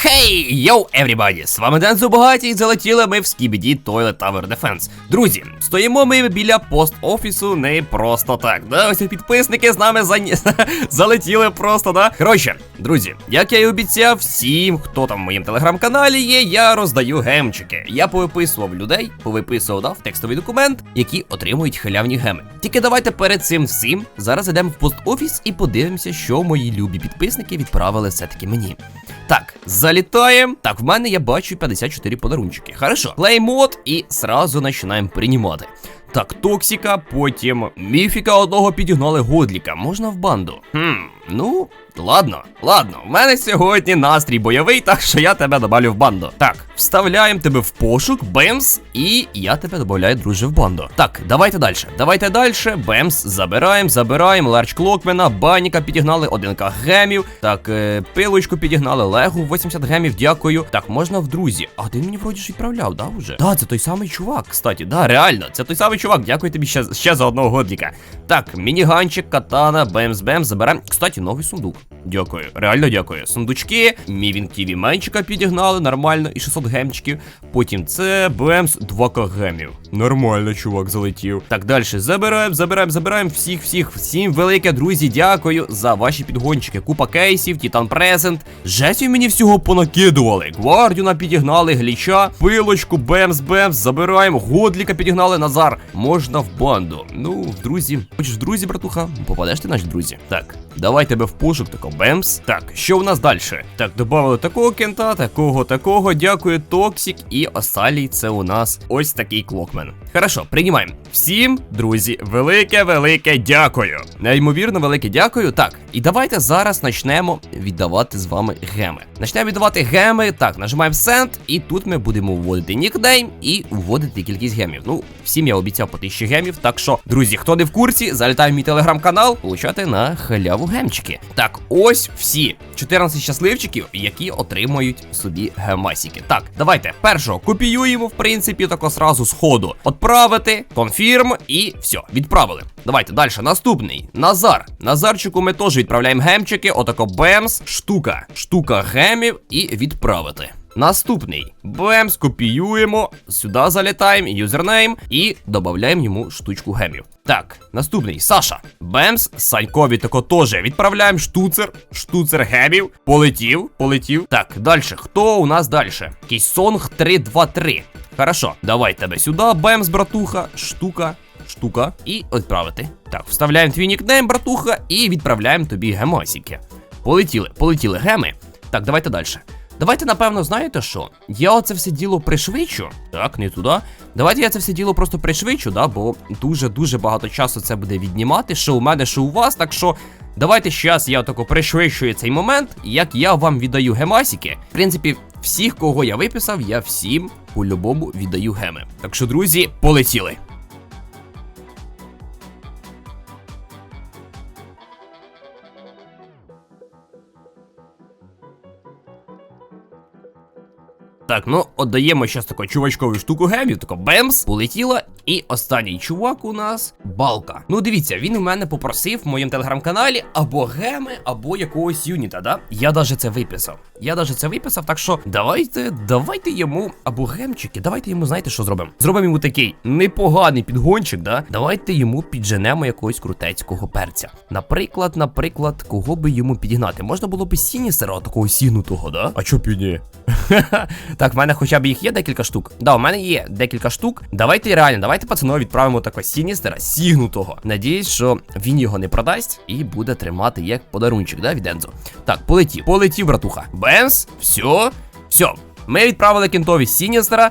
Хей, йоу, everybody! З вами Ден Зубагаті і залетіли ми в Skibidi Toilet Tower Defense. Друзі, стоїмо ми біля пост-офісу не просто так. Да, ось підписники з нами зані... залетіли просто, да? Коротше, друзі, як я і обіцяв, всім, хто там в моєму телеграм-каналі є, я роздаю гемчики. Я повиписував людей, повиписував да, в текстовий документ, які отримують халявні геми. Тільки давайте перед цим всім зараз йдемо в пост-офіс і подивимося, що мої любі підписники відправили все-таки мені. Так, залітаємо. Так, в мене я бачу 54 подарунчики. Хорошо. Плеймод і сразу починаємо приймати. Так, Токсіка, потім міфіка одного підігнали Годліка. Можна в банду. Хм, ну, ладно, ладно. В мене сьогодні настрій бойовий, так що я тебе добавлю в банду. Так, вставляємо тебе в пошук, Бемс, і я тебе додаю, друже, в банду. Так, давайте далі. Давайте далі. Бемс, забираємо, забираємо. Ларч Клокмена, Баніка підігнали, 1к гемів. Так, е, пилочку підігнали, Легу 80 гемів, дякую. Так, можна в друзі. А ти мені вроді ж відправляв, да, вже? Да, це той самий чувак, кстати, да, реально, це той самий чувак. Дякую тобі ще, ще за одного годліка. Так, мініганчик, катана, бемс, бемс, заберемо. Кстати, новий сундук. Дякую, реально дякую. Сундучки, Мівінг Тіві менчика підігнали, нормально, і 600 гемчиків. Потім це Бемс 2к гемів. Нормально, чувак, залетів. Так, далі забираємо, забираємо, забираємо всіх, всіх, всім велике, друзі, дякую за ваші підгончики. Купа кейсів, Титан Презент. Жесів мені всього понакидували. Гвардіона підігнали, гліча, пилочку, Бемс, Бемс, забираємо. Годліка підігнали, Назар. Можна в банду. Ну, в друзі. Хочеш в друзі, братуха? Попадеш ти наші друзі. Так, давай тебе в пошук, тако Бемс. Так, що у нас далі? Так, додали такого кента, такого, такого. Дякую, Токсік. І Осалій. це у нас ось такий клокмен. Хорошо, приймаємо. Всім, друзі, велике, велике дякую. Неймовірно, велике дякую. Так, і давайте зараз почнемо віддавати з вами геми. Почнемо віддавати геми. Так, нажимаємо Send, і тут ми будемо вводити нікнейм і вводити кількість гемів. Ну, всім я обіцяв по 1000 гемів. Так що, друзі, хто не в курсі, залітає в мій телеграм-канал, получати на халяву гемчики. Так, ось всі 14 щасливчиків, які отримують собі гемасіки. Так, давайте першого копіюємо, в принципі, тако сразу з ходу. Отправити, конфірм і все, відправили. Давайте далі. Наступний Назар. Назарчику ми теж відправляємо гемчики. Отако Бемс, штука, штука гемів і відправити. Наступний Бемс, копіюємо, сюди залітаємо, юзернейм і додаємо йому штучку гемів. Так, наступний Саша. Бемс, Санькові тако теж відправляємо штуцер, штуцер гемів. Полетів, полетів. Так, далі. Хто у нас далі? Якийсь сонг 323. Хорошо, давай тебе сюди, Бемс, братуха, штука. Штука і відправити. Так, вставляємо твій нікнейм, братуха, і відправляємо тобі гемосіки. Полетіли, полетіли геми. Так, давайте далі. Давайте, напевно, знаєте що? Я оце все діло пришвидшу. Так, не туди. Давайте я це все діло просто пришвидшу, да, бо дуже-дуже багато часу це буде віднімати, що у мене, що у вас. Так що давайте зараз я тако пришвидшую цей момент, як я вам віддаю гемасіки. В принципі, всіх, кого я виписав, я всім по-любому віддаю геми. Так що, друзі, полетіли. Так, ну отдаємо зараз таку чувачкову штуку гемів, тако бемс, полетіла. І останній чувак у нас балка. Ну дивіться, він у мене попросив в моєму телеграм-каналі або геми, або якогось юніта, да? Я даже це виписав. Я даже це виписав, так що давайте, давайте йому або гемчики, давайте йому, знаєте, що зробимо? Зробимо йому такий непоганий підгончик, да? Давайте йому підженемо якогось крутецького перця. Наприклад, наприклад, кого би йому підігнати? Можна було б сінісера такого сінутого, да? А чо б ні? Так, в мене хоча б їх є декілька штук. Да, у мене є декілька штук. Давайте реально, давайте пацану відправимо такого сіністера сігнутого. Надіюсь, що він його не продасть і буде тримати як подарунчик, да, від Ензо. Так, полетів, полетів, братуха. Бенс, все, все. Ми відправили кентові сіністера.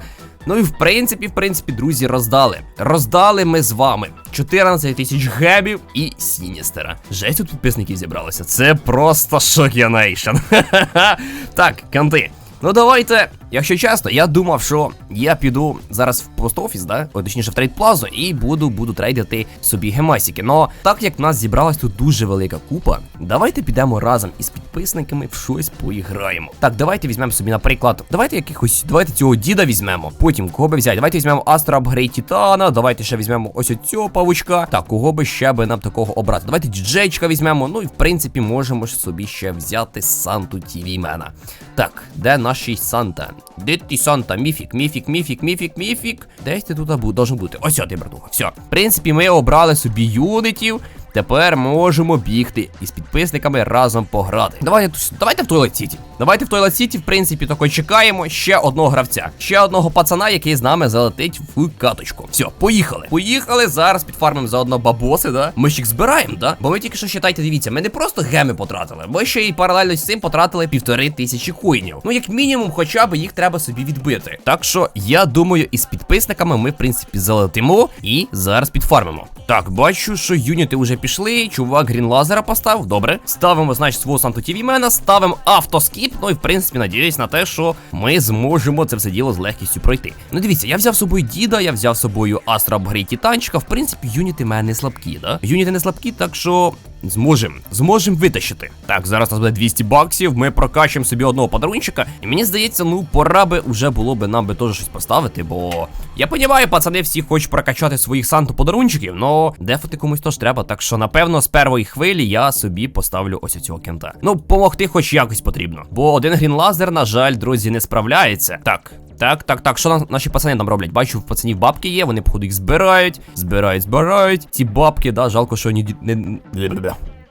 Ну і в принципі, в принципі, друзі, роздали. Роздали ми з вами 14 тисяч гемів і Сіністера. Жесть тут підписників зібралося. Це просто шокінейшн. Так, канти. Ну давайте Якщо чесно, я думав, що я піду зараз в пост-офіс, да? О, точніше в трейд плазу, і буду буду трейдити собі гемасіки. Но так як в нас зібралась тут дуже велика купа, давайте підемо разом із підписниками в щось поіграємо. Так, давайте візьмемо собі, наприклад, давайте якихось, давайте цього діда візьмемо. Потім кого би взяти? Давайте візьмемо Астра Апгрейд Титана, давайте ще візьмемо ось цього павучка. Так, кого би ще би нам такого обрати? Давайте діджейчика візьмемо. Ну і в принципі можемо собі ще взяти Санту Тіві Мена. Так, де наш Санта? Де Санта? Міфік, міфік, міфік, міфік, міфік. Десь ти тут був, должен бути. Ось ти, братуха. Все. В принципі, ми обрали собі юнитів. Тепер можемо бігти із підписниками разом пограти. Давайте давайте в Тойлет Сіті. Давайте в Тойлет Сіті, в принципі, тако чекаємо ще одного гравця. Ще одного пацана, який з нами залетить в каточку. Все, поїхали. Поїхали. Зараз підфармимо заодно бабоси, да? Ми ж їх збираємо, да? Бо ми тільки що считайте, дивіться, ми не просто геми потратили, ми ще й паралельно з цим потратили півтори тисячі коїнів. Ну, як мінімум, хоча б їх треба собі відбити. Так що я думаю, із підписниками ми, в принципі, залетимо і зараз підфармимо. Так, бачу, що юніти вже пішли. Чувак грін лазера поставив. Добре. Ставимо, значить, свого Санту Тіві Мена, ставимо автоскіп. Ну і в принципі надіюсь на те, що ми зможемо це все діло з легкістю пройти. Ну дивіться, я взяв з собою діда, я взяв з собою Астра Апгрейд Титанчика. В принципі, юніти в мене не слабкі, да? Юніти не слабкі, так що. Зможем, зможем витащити. Так, зараз нас буде 200 баксів. Ми прокачуємо собі одного подарунчика. І мені здається, ну пора би вже було би нам би теж щось поставити, бо я понімаю, пацани всі хочуть прокачати своїх санту подарунчиків, но дефати комусь теж треба. Так що, напевно, з першої хвилі я собі поставлю ось цього кента. Ну, помогти хоч якось потрібно. Бо один грін лазер, на жаль, друзі, не справляється. Так. Так, так, так, що на- наші пацани там роблять? Бачу, в пацанів бабки є, вони, походу, їх збирають, збирають, збирають. Ці бабки, да, жалко, що ні. не...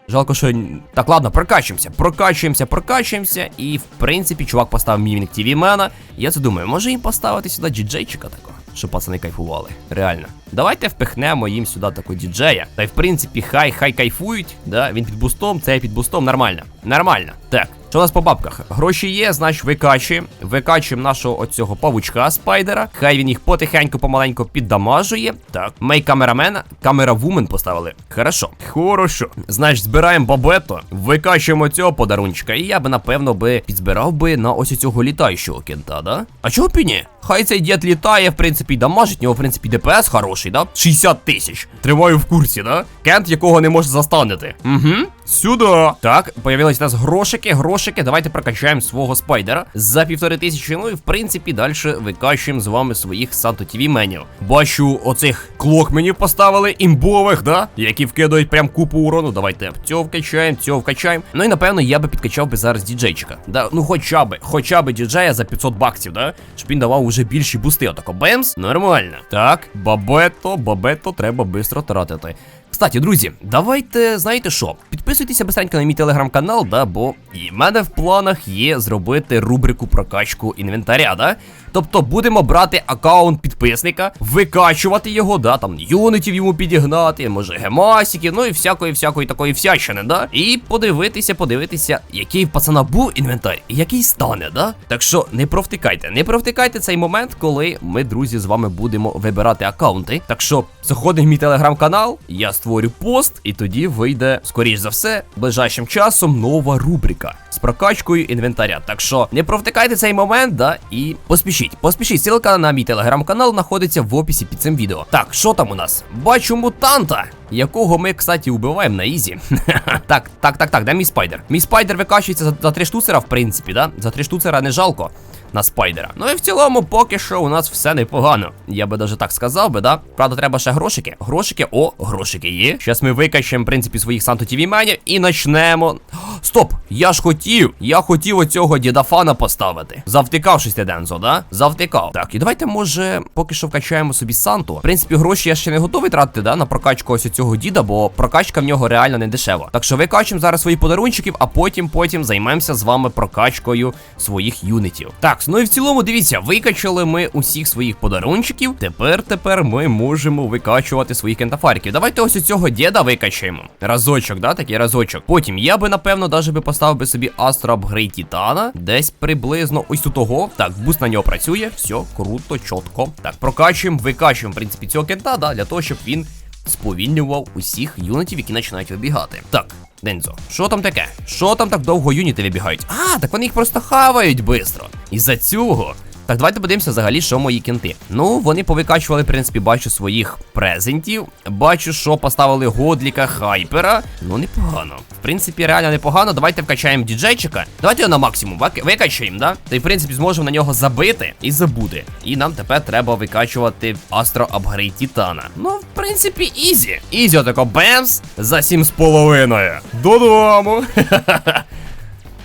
Жалко, що. Так, ладно, прокачуємося, прокачуємося, прокачуємося. І в принципі, чувак поставив мівник TV Мена. Я це думаю, може їм поставити сюди діджейчика такого, щоб пацани кайфували. Реально. Давайте впихнемо їм сюди такого діджея. Та й в принципі, хай хай кайфують. Да, він під бустом, це під бустом. Нормально. Нормально. Так. Що у нас по бабках? Гроші є, значить викачуємо. Викачуємо нашого оцього павучка спайдера. Хай він їх потихеньку, помаленьку піддамажує. Так, мей камерамена, камера вумен поставили. Хорошо. Хорошо. Значить, збираємо бабето, викачуємо цього подарунчика. І я би, напевно, би підзбирав би на ось цього літаючого кента, да? А чого б і ні? Хай цей дід літає, в принципі, і дамажить, в нього, в принципі, ДПС хороший, да? 60 тисяч. Тримаю в курсі, да? Кент, якого не може застанити. Угу. Сюди. Так, появились у нас грошики, грошики. Давайте прокачаємо свого спайдера за півтори тисячі. Ну і в принципі далі викачуємо з вами своїх Санто TV меню. Бачу, оцих клокменів поставили, імбових, да? Які вкидають прям купу урону. Давайте цього вкачаємо, цього вкачаємо. Ну і напевно я би підкачав би зараз діджейчика. Да, ну хоча би, хоча би діджея за 500 баксів, да? Щоб він давав уже більші бусти. Отако бемс, нормально. Так, бабето, бабето треба швидко тратити. Кстати, друзі, давайте, знаєте що? Підписуйтеся быстренько на мій телеграм-канал, да, бо і в мене в планах є зробити рубрику прокачку інвентаря, да? Тобто будемо брати аккаунт підписника, викачувати його, да, там юнитів йому підігнати, може гемасиків, ну і всякої, всякої такої всячини, да? І подивитися, подивитися, який в пацана був інвентар і який стане, да? Так що не провтикайте, не провтикайте цей момент, коли ми, друзі, з вами будемо вибирати аккаунти. Так що заходимо в мій телеграм-канал, я створю пост, і тоді вийде, скоріш за все, ближайшим часом нова рубрика з прокачкою інвентаря. Так що не провтикайте цей момент, да, і поспішіть. Поспішіть. Ссылка на мій телеграм-канал знаходиться в описі під цим відео. Так, що там у нас? Бачу мутанта, якого ми, кстати, убиваємо на ізі. так, так, так, так, де мій спайдер? Мій спайдер викачується за, за три штуцера, в принципі, да? За три штуцера не жалко. На спайдера. Ну і в цілому, поки що у нас все непогано. Я би даже так сказав би, да? Правда, треба ще грошики. Грошики, о, грошики є. Щас ми викачаємо, в принципі, своїх Санто TV менів і почнемо. Стоп! Я ж хотів! Я хотів оцього дідафана поставити. Завтикавшись ти, Дензо, да? Завтикав. Так, і давайте, може, поки що вкачаємо собі Санту. В принципі, гроші я ще не готовий тратити, да, на прокачку ось цього діда, бо прокачка в нього реально не дешева. Так що викачуємо зараз свої подарунчиків, а потім потім займемося з вами прокачкою своїх юнитів. Так, ну і в цілому, дивіться, викачали ми усіх своїх подарунчиків. Тепер, тепер ми можемо викачувати своїх кентафариків. Давайте ось у цього діда викачаємо. Разочок, да, такий разочок. Потім я би, напевно, даже би поставив би собі Астро Апгрейд Титана. Десь приблизно ось тут того. Так, буст на нього працює. Все, круто, чітко. Так, прокачуємо, викачуємо, в принципі, цього кента, да, для того, щоб він сповільнював усіх юнітів, які починають вибігати. Так, Дензо, що там таке? Що там так довго юніти вибігають? А, так вони їх просто хавають швидко. І за цього Так, давайте подивимося взагалі, що мої кінти. Ну, вони повикачували, в принципі, бачу своїх презентів. Бачу, що поставили Годліка Хайпера. Ну, непогано. В принципі, реально непогано. Давайте вкачаємо діджейчика. Давайте його на максимум викачаємо, да? Та й в принципі зможемо на нього забити і забути. І нам тепер треба викачувати Астро Апгрейд Титана. Ну, в принципі, ізі. Ізі отако бемс за 7,5. Додому.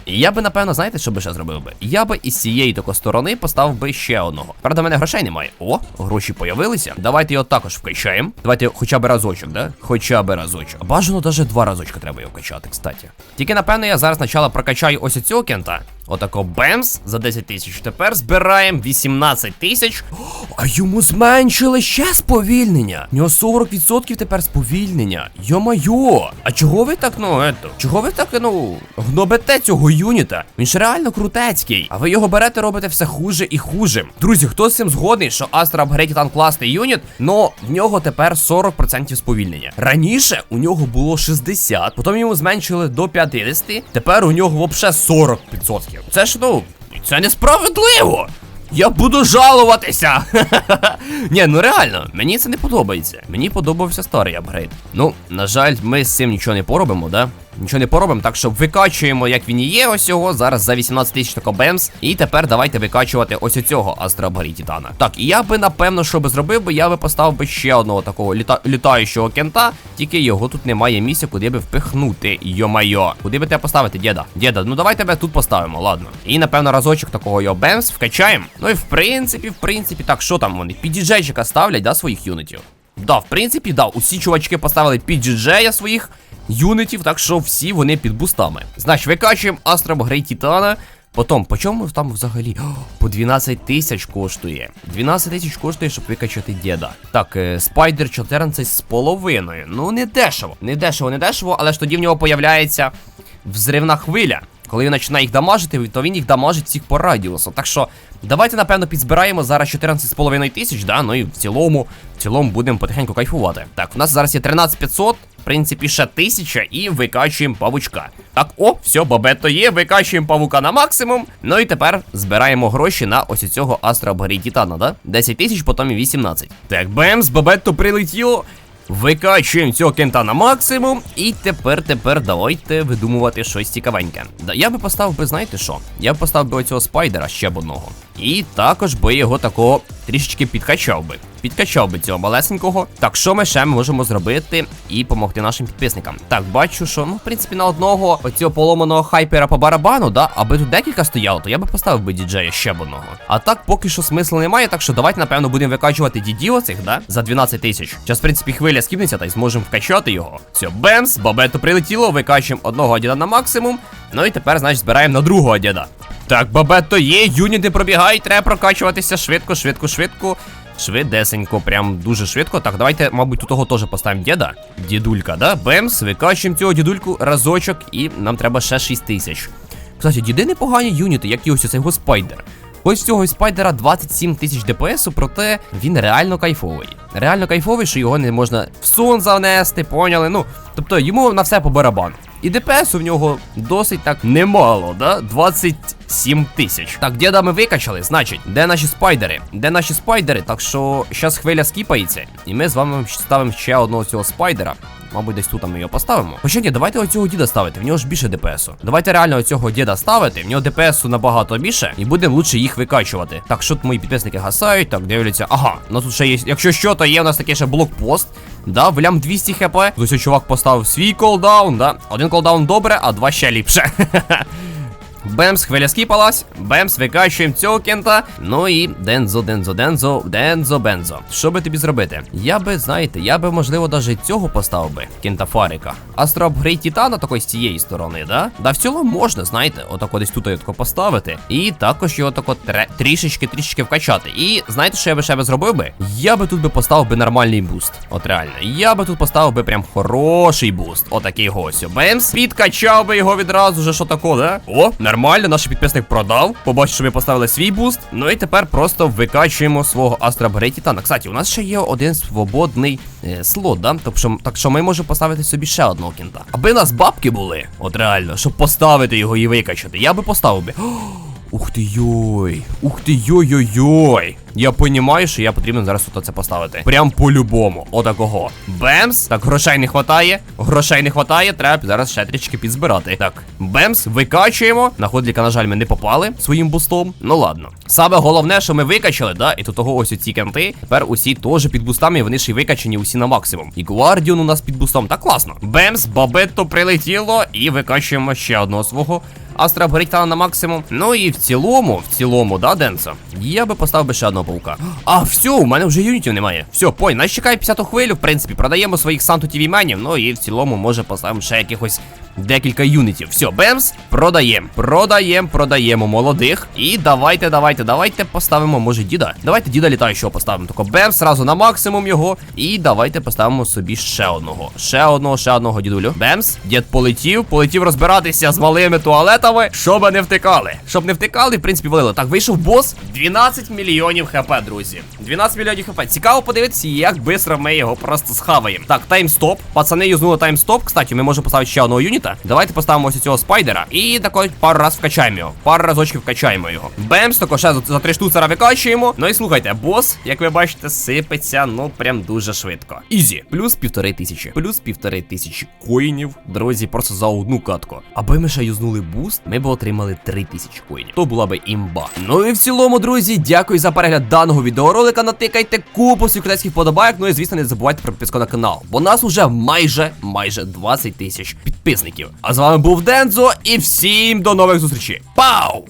І я би, напевно, знаєте, що би ще зробив би? Я би із цієї тако сторони поставив би ще одного. Правда, в мене грошей немає. О, гроші появилися. Давайте його також вкачаємо. Давайте хоча б разочок, да? Хоча б разочок. Бажано навіть два разочка треба його вкачати, кстати. Тільки, напевно, я зараз спочатку прокачаю ось цього кента. Отако бемс за 10 тисяч. Тепер збираємо 18 тисяч. А йому зменшили ще сповільнення. У нього 40% тепер сповільнення. Йо-майо. А чого ви так, ну, ето? Чого ви так, ну, гнобите цього юніта? Він ж реально крутецький. А ви його берете, робите все хуже і хуже. Друзі, хто з цим згодний, що Astra Upgrade Titan класний юніт, но в нього тепер 40% сповільнення. Раніше у нього було 60, потім йому зменшили до 50, тепер у нього взагалі 40%. Це ж ну, це несправедливо. Я буду жалуватися. Ні, ну реально, мені це не подобається. Мені подобався старий апгрейд. Ну, на жаль, ми з цим нічого не поробимо, да? Нічого не поробимо, так що викачуємо, як він і є, ось його. Зараз за 18 тисяч тако бемс. І тепер давайте викачувати ось оцього Астра Апгрейд Титана. Так, і я би, напевно, що би зробив би, я би поставив би ще одного такого літа... літаючого кента, тільки його тут немає місця, куди би впихнути. Йо-майо. Куди би тебе поставити, діда? Діда, ну давай тебе тут поставимо, ладно. І напевно разочок такого його бемс вкачаємо. Ну і в принципі, в принципі, так, що там вони? Підіджейчика ставлять, да, своїх юнитів? Да, в принципі, да, усі чувачки поставили під GJ своїх юнитів, так що всі вони під бустами. Значить, викачуємо Астро Грей Титана. Потім, по чому там взагалі? По 12 тисяч коштує. 12 тисяч коштує, щоб викачати діда. Так, е, спайдер 14 з половиною. Ну, не дешево. Не дешево, не дешево, але ж тоді в нього появляється взривна хвиля. Коли він починає їх дамажити, то він їх дамажить всіх по радіусу. Так що давайте, напевно, підзбираємо зараз 14,5 тисяч, да, ну і в цілому, в цілому будемо потихеньку кайфувати. Так, у нас зараз є 13500, принципі, ще 1000 і викачуємо павучка. Так, о, все, бабето є, викачуємо павука на максимум. Ну і тепер збираємо гроші на ось цього Астра Титана, да? 10 тисяч, потім і 18. Так, бемс, бабетто прилетіло. Викачуємо цього кента на максимум. І тепер, тепер давайте видумувати щось цікавеньке. Да, я би поставив би, знаєте що? Я б поставив би оцього спайдера ще б одного. І також би його такого трішечки підкачав би. Підкачав би цього малесенького. Так, що ми ще можемо зробити і допомогти нашим підписникам? Так, бачу, що ну, в принципі, на одного оцього поломаного хайпера по барабану, да, аби тут декілька стояло, то я би поставив би діджея ще б одного. А так поки що смислу немає, так що давайте, напевно, будемо викачувати дідів оцих, да, за 12 тисяч. Зараз, в принципі, хвиля скіпнеться, та й зможемо вкачати його. Все, бемс, бабето прилетіло, викачуємо одного діда на максимум. Ну і тепер, значить, збираємо на другого діда. Так, бабето є, юніти пробігають, треба прокачуватися швидко, швидко, швидко. Швидесенько, прям дуже швидко. Так, давайте, мабуть, тут того теж поставимо діда. Дідулька, да? Бемс, викачуємо цього дідульку разочок, і нам треба ще 6 тисяч. Кстати, діди непогані юніти, як і ось цей спайдер. Ось цього спайдера 27 тисяч ДПСу, проте він реально кайфовий. Реально кайфовий, що його не можна в сон занести, поняли? Ну, тобто йому на все по барабану. І ДПС у нього досить так немало, да? 27 тисяч. Так, діда ми викачали, значить, де наші спайдери? Де наші спайдери? Так що зараз хвиля скіпається, і ми з вами ставимо ще одного цього спайдера. Мабуть, десь тут ми його поставимо. Хоча ні, давайте оцього діда ставити, в нього ж більше ДПСу. Давайте реально оцього діда ставити, в нього ДПСу набагато більше, і будемо лучше їх викачувати. Так, що мої підписники гасають, так, дивляться. Ага, ну тут ще є. Якщо що, то є у нас такий ще блокпост. Да, в лям 200 хп. Ось чувак поставив свій колдаун, да. Один колдаун добре, а два ще ліпше. Бемс, хвиля скіпалась, бемс, викачуємо цього кента. Ну і дензо, дензо, дензо, дензо, бензо. Що би тобі зробити? Я би, знаєте, я би, можливо, навіть цього поставив би, кента Фарика. Астро апгрейд Титана такої з цієї сторони, да? Да, в цілому можна, знаєте, отако десь тут отако поставити. І також його тако трішечки, трішечки вкачати. І знаєте, що я би ще би зробив би? Я би тут би поставив би нормальний буст. От реально. Я би тут поставив би прям хороший буст. Отакий госю. Бемс, підкачав би його відразу же, що тако, да? О, нормально, наш підписник продав. Побачив, що ми поставили свій буст. Ну і тепер просто викачуємо свого Астра Титана. Кстати, у нас ще є один свободний е, слот, да? Тобто, що, так що ми можемо поставити собі ще одного кінта. Аби нас бабки були, от реально, щоб поставити його і викачати, я би поставив би. Ух ти йой. Ух ти йой-йой-йой. Я понімаю, що я потрібно зараз тут це поставити. Прям по-любому. Отакого. Бемс. Так, грошей не хватає. Грошей не хватає. Треба зараз ще трішки підзбирати. Так, бемс, викачуємо. На ходліка, на жаль, ми не попали своїм бустом. Ну ладно. Саме головне, що ми викачали, да, і тут того ось ці кенти. Тепер усі теж під бустами, вони ще й викачані усі на максимум. І Гвардіон у нас під бустом. Так класно. Бемс, бабетто прилетіло, і викачуємо ще одного свого. Астра Брейктана на максимум. Ну і в цілому, в цілому, да, Денсо? Я би поставив би ще одного паука. А, все, у мене вже юнітів немає. Все, пой, нас чекає 50-ту хвилю, в принципі, продаємо своїх Санту TV менів, ну і в цілому, може, поставимо ще якихось декілька юнітів. Все, бемс, продаємо. Продаємо, продаємо молодих. І давайте, давайте, давайте поставимо, може, діда. Давайте діда літаючого поставимо. Тако бемс, сразу на максимум його. І давайте поставимо собі ще одного. Ще одного, ще одного дідулю. Бемс, дід полетів, полетів розбиратися з малими туалетами, щоб не втикали. Щоб не втикали, в принципі, валили. Так, вийшов бос. 12 мільйонів хп, друзі. 12 мільйонів хп. Цікаво подивитися, як швидко ми його просто схаваємо. Так, таймстоп. Пацани юзнули таймстоп. Кстати, ми можемо поставити ще одного юніта. Давайте поставимо ось цього спайдера. І такой пару раз вкачаємо його. Пару разочків вкачаємо його. Бемс, тако ще за, три штуцера викачуємо. Ну і слухайте, бос, як ви бачите, сипеться, ну прям дуже швидко. Ізі. Плюс півтори тисячі. Плюс півтори тисячі коїнів. Друзі, просто за одну катку. Аби ми ще юзнули буст, ми б отримали три тисячі коїнів. То була би імба. Ну і в цілому, друзі, дякую за перегляд даного відеоролика. Натикайте купу секретарських подобайок. Ну і звісно, не забувайте про підписку на канал. Бо нас уже майже майже 20 тисяч підписників. А з вами був Дензо, і всім до нових зустрічей. Пау!